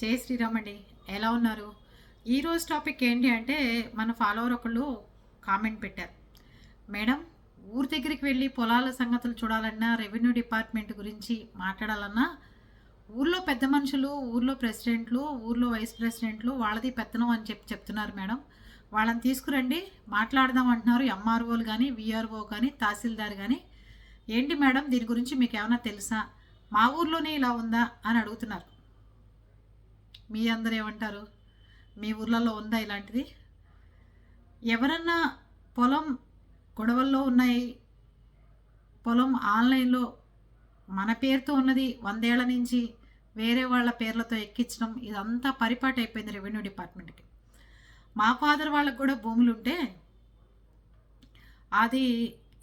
జై శ్రీరామ్ అండి ఎలా ఉన్నారు? ఈరోజు టాపిక్ ఏంటి అంటే మన ఫాలోవర్ ఒకళ్ళు కామెంట్ పెట్టారు. మేడం ఊరి దగ్గరికి వెళ్ళి పొలాల సంగతులు చూడాలన్నా రెవెన్యూ డిపార్ట్మెంట్ గురించి మాట్లాడాలన్నా ఊర్లో పెద్ద మనుషులు ఊర్లో ప్రెసిడెంట్లు ఊర్లో వైస్ ప్రెసిడెంట్లు వాళ్ళది పెత్తనం అని చెప్పి చెప్తున్నారు మేడం. వాళ్ళని తీసుకురండి మాట్లాడదాం అంటున్నారు ఎంఆర్ఓలు కానీ విఆర్ఓ కానీ తహసీల్దార్ కానీ ఏంటి మేడం దీని గురించి మీకు ఏమైనా తెలుసా? మా ఊర్లోనే ఇలా ఉందా అని అడుగుతున్నారు. మీ అందరు ఏమంటారు? మీ ఊర్లలో ఉందా ఇలాంటిది? ఎవరన్నా పొలం గొడవల్లో ఉన్నాయి? పొలం ఆన్లైన్లో మన పేరుతో ఉన్నది వందేళ్ళ నుంచి వేరే వాళ్ళ పేర్లతో ఎక్కించడం ఇదంతా పరిపాటి అయిపోయింది రెవెన్యూ డిపార్ట్మెంట్కి. మా ఫాదర్ వాళ్ళకు కూడా భూములు ఉంటే అది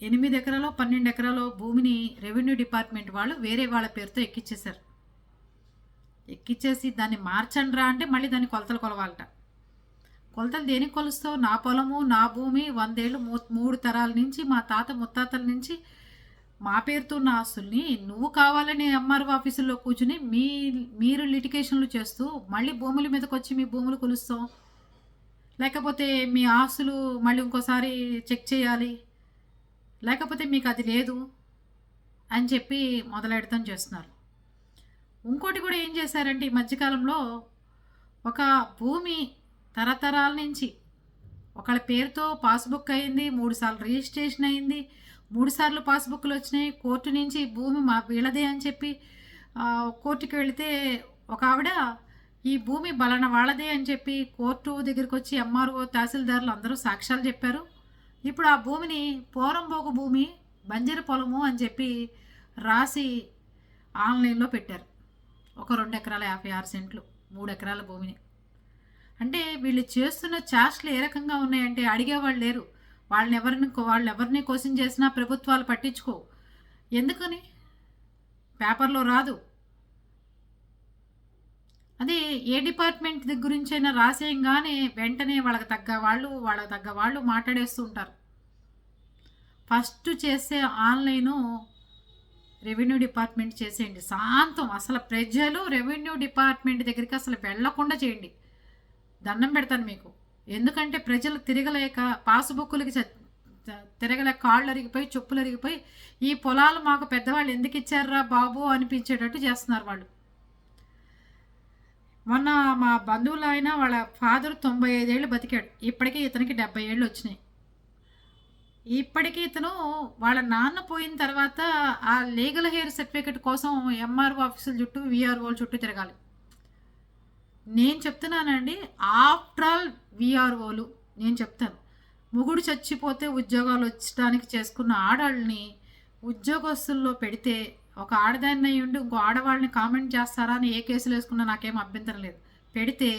ఎనిమిది ఎకరాలో పన్నెండు ఎకరాలో భూమిని రెవెన్యూ డిపార్ట్మెంట్ వాళ్ళు వేరే వాళ్ళ పేరుతో ఎక్కించేశారు ఎక్కిచ్చేసి దాన్ని మార్చండ్రా అంటే మళ్ళీ దాన్ని కొలతలు కొలవాలట. కొలతలు దేనికి కొలుస్తావు? నా పొలము నా భూమి వందేళ్ళు మూ- మూడు తరాల నుంచి మా తాత ముత్తాతల నుంచి మా పేరుతో ఉన్న ఆస్తుల్ని నువ్వు కావాలని ఎంఆర్ఓ ఆఫీసుల్లో కూర్చుని మీ మీరు లిటికేషన్లు చేస్తూ మళ్ళీ భూముల మీదకి వచ్చి మీ భూములు కొలుస్తాం లేకపోతే మీ ఆస్తులు మళ్ళీ ఇంకోసారి చెక్ చేయాలి? లేకపోతే మీకు అది లేదు? అని చెప్పి మొదలెడతాం చేస్తున్నారు. ఇంకోటి కూడా ఏం చేశారంటే ఈ మధ్యకాలంలో ఒక భూమి తరతరాల నుంచి ఒకళ్ళ పేరుతో పాస్బుక్ అయింది మూడుసార్లు రిజిస్ట్రేషన్ అయింది మూడుసార్లు పాస్బుక్లు వచ్చినాయి కోర్టు నుంచి భూమి మా వీళ్ళదే అని చెప్పి కోర్టుకి వెళితే ఒక ఆవిడ ఈ భూమి బలన వాళ్ళదే అని చెప్పి కోర్టు దగ్గరికి వచ్చి ఎంఆర్ఓ తహసీల్దారులు అందరూ సాక్ష్యాలు చెప్పారు. ఇప్పుడు ఆ భూమిని పోరంబోగు భూమి బంజరు పొలము అని చెప్పి రాసి ఆన్లైన్లో పెట్టారు. ఒక రెండు ఎకరాల యాభై ఆరు సెంట్లు మూడు ఎకరాల భూమిని. అంటే వీళ్ళు చేస్తున్న చాష్లు ఏ రకంగా ఉన్నాయంటే అడిగేవాళ్ళు లేరు. వాళ్ళని ఎవరిని వాళ్ళు ఎవరిని క్వశ్చన్ చేసినా ప్రభుత్వాలు పట్టించుకో ఎందుకని? పేపర్లో రాదు. అదే ఏ డిపార్ట్మెంట్ దగ్గర గురించైనా రాసేయంగానే వెంటనే వాళ్ళకి తగ్గ వాళ్ళు వాళ్ళకి తగ్గ వాళ్ళు మాట్లాడేస్తూ ఉంటారు. ఫస్ట్ చేసే ఆన్లైను రెవెన్యూ డిపార్ట్మెంట్ చేసేయండి. శాంతం. అసలు ప్రజలు రెవెన్యూ డిపార్ట్మెంట్ దగ్గరికి అసలు వెళ్ళకుండా చేయండి. దండం పెడతాను మీకు. ఎందుకంటే ప్రజలు తిరగలేక పాసుబుక్కులకి తిరగలేక కాళ్ళు అరిగిపోయి చెప్పులు అరిగిపోయి ఈ పొలాలు మాకు పెద్దవాళ్ళు ఎందుకు ఇచ్చారా బాబు అనిపించేటట్టు చేస్తున్నారు వాళ్ళు. మొన్న మా బంధువులు ఆయన వాళ్ళ ఫాదర్ తొంభై ఐదేళ్ళు బతికాడు. ఇప్పటికీ ఇతనికి డెబ్బై ఏళ్ళు వచ్చినాయి. ఇప్పటికీ ఇతను వాళ్ళ నాన్న పోయిన తర్వాత ఆ లీగల్ హెయిర్ సర్టిఫికెట్ కోసం ఎంఆర్ఓ ఆఫీసుల చుట్టూ విఆర్ఓ చుట్టూ తిరగాలి. నేను చెప్తున్నానండి ఆఫ్టర్ ఆల్ విఆర్ఓలు నేను చెప్తాను మొగుడు చచ్చిపోతే ఉద్యోగాలు వచ్చడానికి చేసుకున్న ఆడవాళ్ళని ఉద్యోగస్తుల్లో పెడితే ఒక ఆడదాన్ని అయి ఉండి ఇంకో ఆడవాళ్ళని కామెంట్ చేస్తారా అని ఏ కేసులు వేసుకున్నా నాకేం అభ్యంతరం లేదు. పెడితే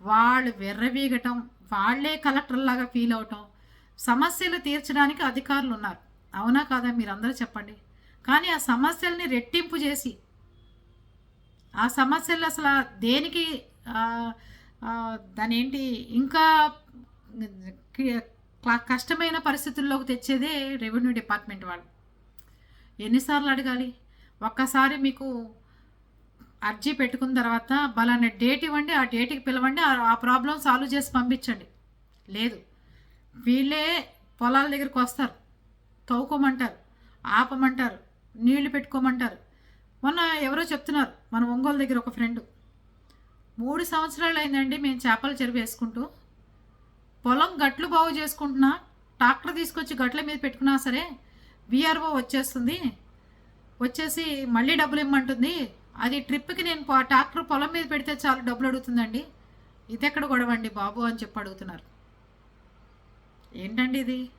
వాళ్ళు వెర్రవీగటం వాళ్ళే కలెక్టర్లాగా ఫీల్ అవటం సమస్యలు తీర్చడానికి అధికారులు ఉన్నారు అవునా కాదా మీరందరూ చెప్పండి. కానీ ఆ సమస్యల్ని రెట్టింపు చేసి ఆ సమస్యలు అసలు దేనికి దాని ఏంటి ఇంకా కష్టమైన పరిస్థితుల్లోకి తెచ్చేదే రెవెన్యూ డిపార్ట్మెంట్ వాళ్ళు. ఎన్నిసార్లు అడగాలి? ఒక్కసారి మీకు అర్జీ పెట్టుకున్న తర్వాత బలానా డేట్ ఇవ్వండి ఆ డేట్కి పిలవండి ఆ- ఆ ప్రాబ్లం సాల్వ్ చేసి పంపించండి. లేదు. వీళ్ళే పొలాల దగ్గరికి వస్తారు. తవ్వుకోమంటారు. ఆపమంటారు. నీళ్ళు పెట్టుకోమంటారు. మొన్న ఎవరో చెప్తున్నారు మన ఒంగోలు దగ్గర ఒక ఫ్రెండ్. మూడు సంవత్సరాలు అయిందండి మేము చేపల చెరువు వేసుకుంటూ. పొలం గట్లు బాగు చేసుకుంటున్నా ట్రాక్టర్ తీసుకొచ్చి గట్ల మీద పెట్టుకున్నా సరే విఆర్ఓ వచ్చేస్తుంది. వచ్చేసి మళ్ళీ డబ్బులు ఇమ్మంటుంది. అది ట్రిప్కి నేను ట్రాక్టర్ పొలం మీద పెడితే చాలు డబ్బులు అడుగుతుందండి. ఇది ఎక్కడ గొడవండి బాబు అని చెప్పి అడుగుతున్నారు. ఏంటండి ఇది?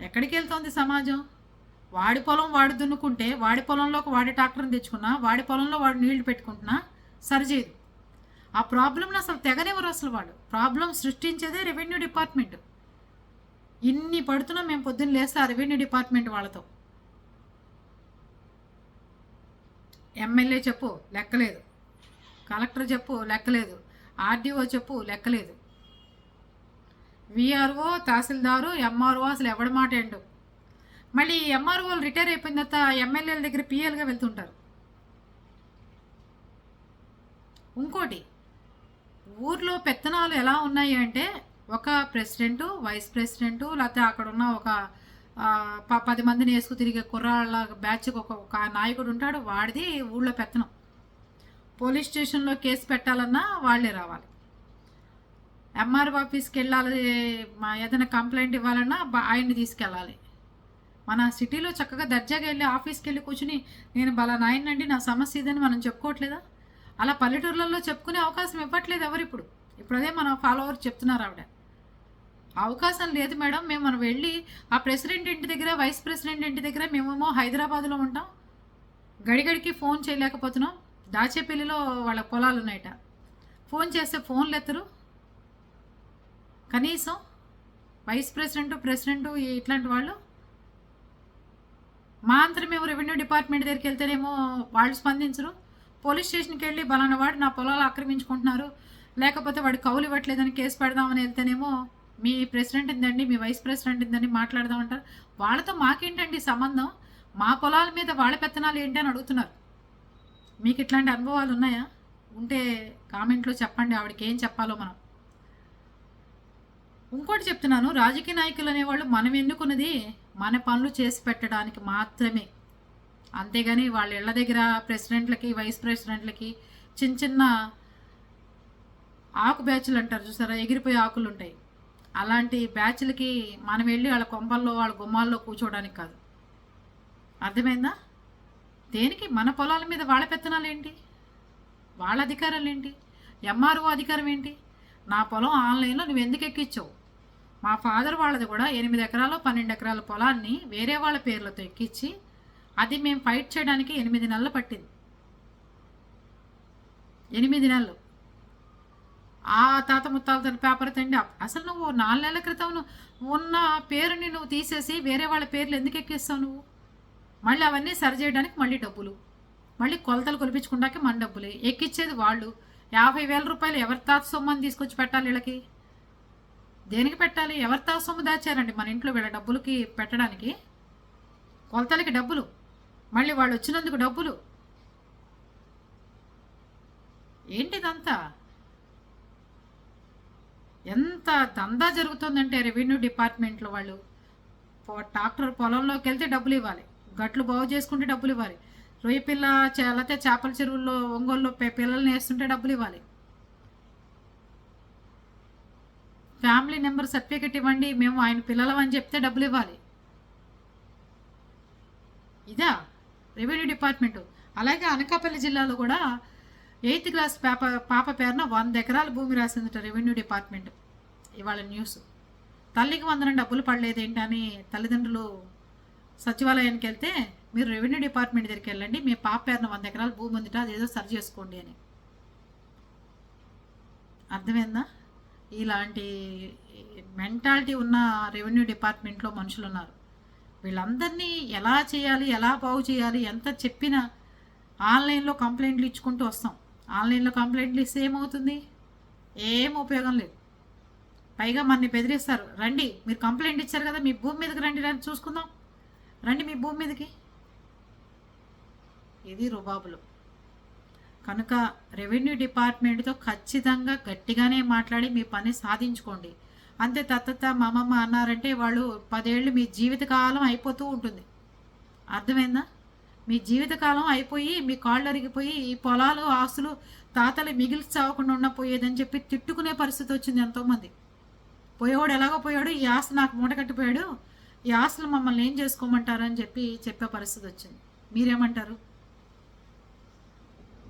ఎక్కడికి వెళ్తోంది సమాజం? వాడి పొలం వాడు దున్నుకుంటే వాడి పొలంలోకి వాడి ట్రాక్టర్ని తెచ్చుకున్నా వాడి పొలంలో వాడు నీళ్ళు పెట్టుకుంటున్నా సరిచేయదు. ఆ ప్రాబ్లంను అసలు తెగనివ్వరు అసలు వాడు. ప్రాబ్లం సృష్టించేదే రెవెన్యూ డిపార్ట్మెంట్. ఇన్ని పడుతున్నా మేము పొద్దున్న లేస్తా ఆ రెవెన్యూ డిపార్ట్మెంట్ వాళ్ళతో. ఎమ్మెల్యే చెప్పు లెక్కలేదు. కలెక్టర్ చెప్పు లెక్కలేదు. ఆర్డీఓ చెప్పు లెక్కలేదు. విఆర్ఓ తహసీల్దారు ఎంఆర్ఓ అసలు ఎవడి మాట ఏండు మళ్ళీ ఎంఆర్ఓలు రిటైర్ అయిపోయిన తర్వాత ఎమ్మెల్యేల దగ్గర పిఎల్గా వెళ్తుంటారు. ఇంకోటి ఊర్లో పెత్తనాలు ఎలా ఉన్నాయి అంటే ఒక ప్రెసిడెంటు వైస్ ప్రెసిడెంటు లేకపోతే అక్కడ ఉన్న ఒక ప- పది మందిని వేసుకు తిరిగే కుర్రాళ్ళ బ్యాచ్కి ఒక ఒక నాయకుడు ఉంటాడు వాడిది ఊళ్ళో పెత్తనం. పోలీస్ స్టేషన్లో కేసు పెట్టాలన్నా వాళ్ళే రావాలి. ఎంఆర్ఓ ఆఫీస్కి వెళ్ళాలి మా ఏదైనా కంప్లైంట్ ఇవ్వాలన్నా బా- ఆయన్ని తీసుకెళ్ళాలి. మన సిటీలో చక్కగా దర్జాగా వెళ్ళి ఆఫీస్కి వెళ్ళి కూర్చుని నేను బలా నాయనండి నా సమస్య ఇదని మనం చెప్పుకోవట్లేదా? అలా పల్లెటూర్లలో చెప్పుకునే అవకాశం ఇవ్వట్లేదు ఎవరు ఇప్పుడు. ఇప్పుడు అదే మన ఫాలోవర్ చెప్తున్నారు ఆవిడ. అవకాశం లేదు మేడం మేము మనం వెళ్ళి ఆ ప్రెసిడెంట్ ఇంటి దగ్గర వైస్ ప్రెసిడెంట్ ఇంటి దగ్గర మేమేమో హైదరాబాద్లో ఉంటాం. గడిగడికి ఫోన్ చేయలేకపోతున్నాం. దాచేపల్లిలో వాళ్ళ పొలాలు ఉన్నాయట. ఫోన్ చేస్తే ఫోన్లు ఎత్తరు కనీసం వైస్ ప్రెసిడెంట్ ప్రెసిడెంట్ ఇట్లాంటి వాళ్ళు మా అంతరం మేము రెవెన్యూ డిపార్ట్మెంట్ దగ్గరికి వెళ్తేనేమో వాళ్ళు స్పందించరు. పోలీస్ స్టేషన్కి వెళ్ళి బలానా వాడు నా పొలాలు ఆక్రమించుకుంటున్నారు. లేకపోతే వాడు కౌలు ఇవ్వట్లేదని కేసు పెడదామని వెళ్తేనేమో మీ ప్రెసిడెంట్ ఇందండి మీ వైస్ ప్రెసిడెంట్ ఇందని మాట్లాడదామంటారు వాళ్ళతో మాకేంటండి సంబంధం? మా పొలాల మీద వాళ్ళ పెత్తనాలు ఏంటి అని అడుగుతున్నారు. మీకు ఇట్లాంటి అనుభవాలు ఉన్నాయా? ఉంటే కామెంట్లో చెప్పండి ఆవిడకి ఏం చెప్పాలో మనం. ఇంకోటి చెప్తున్నాను రాజకీయ నాయకులు అనేవాళ్ళు మనం ఎన్నుకున్నది మన పనులు చేసి పెట్టడానికి మాత్రమే. అంతేగాని వాళ్ళ ఇళ్ళ దగ్గర ప్రెసిడెంట్లకి వైస్ ప్రెసిడెంట్లకి చిన్న చిన్న ఆకు బ్యాచ్లు అంటారు చూసారా? ఎగిరిపోయే ఆకులు ఉంటాయి. అలాంటి బ్యాచ్లకి మనం వెళ్ళి వాళ్ళ కొంపల్లో వాళ్ళ గుమ్మాల్లో కూర్చోవడానికి కాదు. అర్థమైందా? దేనికి? మన పొలాల మీద వాళ్ళ పెత్తనాలు ఏంటి? వాళ్ళ అధికారాలు ఏంటి? ఎంఆర్ఓ అధికారం ఏంటి? నా పొలం ఆన్లైన్లో నువ్వు ఎందుకు ఎక్కించావు? మా ఫాదర్ వాళ్ళది కూడా ఎనిమిది ఎకరాలు పన్నెండు ఎకరాల పొలాన్ని వేరే వాళ్ళ పేర్లతో ఎక్కించి అది మేము ఫైట్ చేయడానికి ఎనిమిది నెలలు పట్టింది. ఎనిమిది నెలలు. ఆ తాత ముత్తాలతో పేపర్ తండి అసలు నువ్వు నాలుగు నెలల క్రితం ఉన్న పేరుని నువ్వు తీసేసి వేరే వాళ్ళ పేర్లు ఎందుకు ఎక్కిస్తావు నువ్వు? మళ్ళీ అవన్నీ సరి చేయడానికి మళ్ళీ డబ్బులు. మళ్ళీ కొలతలు కొలిపించుకుంటాకే మన డబ్బులే. ఎక్కిచ్చేది వాళ్ళు. యాభై వేల రూపాయలు ఎవరి తాత సొమ్మని తీసుకొచ్చి పెట్టాలి వీళ్ళకి? దేనికి పెట్టాలి? ఎవరి సొమ్ము దాచారండి మన ఇంట్లో వీళ్ళ డబ్బులకి పెట్టడానికి? కొలతలకి డబ్బులు. మళ్ళీ వాళ్ళు వచ్చినందుకు డబ్బులు. ఏంటిదంతా? ఎంత దందా జరుగుతుందంటే రెవెన్యూ డిపార్ట్మెంట్లో వాళ్ళు. ట్రాక్టర్ పొలంలోకి వెళ్తే డబ్బులు ఇవ్వాలి. గట్లు బాగు చేసుకుంటే డబ్బులు ఇవ్వాలి. రొయ్య పిల్ల లేకపోతే చేపల చెరువుల్లో ఒంగోలులో పిల్లల్ని వేస్తుంటే డబ్బులు ఇవ్వాలి. ఫ్యామిలీ నెంబర్ సర్టిఫికెట్ ఇవ్వండి మేము ఆయన పిల్లలం అని చెప్తే డబ్బులు ఇవ్వాలి. ఇదా? Revenue department. అలాగే అనకాపల్లి జిల్లాలో కూడా ఎయిత్ క్లాస్ పాప పాప పేరున వంద ఎకరాల భూమి రాసిందట రెవెన్యూ డిపార్ట్మెంట్. ఇవాళ న్యూస్. తల్లికి వందనం డబ్బులు పడలేదేంటని తల్లిదండ్రులు సచివాలయానికి వెళ్తే మీరు రెవెన్యూ డిపార్ట్మెంట్ దగ్గరికి వెళ్ళండి మీ పాప పేరున వంద ఎకరాల భూమి ఉందిట అదేదో సరి చేసుకోండి అని. అర్థమైందా? ఇలాంటి మెంటాలిటీ ఉన్న రెవెన్యూ డిపార్ట్మెంట్లో మనుషులు ఉన్నారు వీళ్ళందరినీ ఎలా చేయాలి ఎలా బాగు చేయాలి ఎంత చెప్పినా ఆన్లైన్లో కంప్లైంట్లు ఇచ్చుకుంటూ వస్తాం. ఆన్లైన్లో కంప్లైంట్లు ఇస్తే ఏమవుతుంది? ఏం ఉపయోగం లేదు. పైగా మనని బెదిరిస్తారు రండి మీరు కంప్లైంట్ ఇచ్చారు కదా మీ భూమి మీదకి రండి రండి చూసుకుందాం. రండి మీ భూమి మీదకి. ఇది రుబాబులు. కనుక రెవెన్యూ డిపార్ట్మెంట్తో ఖచ్చితంగా గట్టిగానే మాట్లాడి మీ పని సాధించుకోండి. అంతే తత్తత్త మా అమ్మమ్మ అన్నారంటే వాళ్ళు పదేళ్ళు మీ జీవితకాలం అయిపోతూ ఉంటుంది. అర్థమైందా? మీ జీవితకాలం అయిపోయి మీ కాళ్ళు అరిగిపోయి ఈ పొలాలు ఆస్తులు తాతలు మిగిలి చావకుండా ఉన్న పోయేదని చెప్పి తిట్టుకునే పరిస్థితి వచ్చింది ఎంతోమంది. పోయేవాడు ఎలాగో పోయాడు ఈ ఆశ నాకు మూటకట్టిపోయాడు ఈ ఆశలు మమ్మల్ని ఏం చేసుకోమంటారు అని చెప్పి చెప్పే పరిస్థితి వచ్చింది. మీరేమంటారు?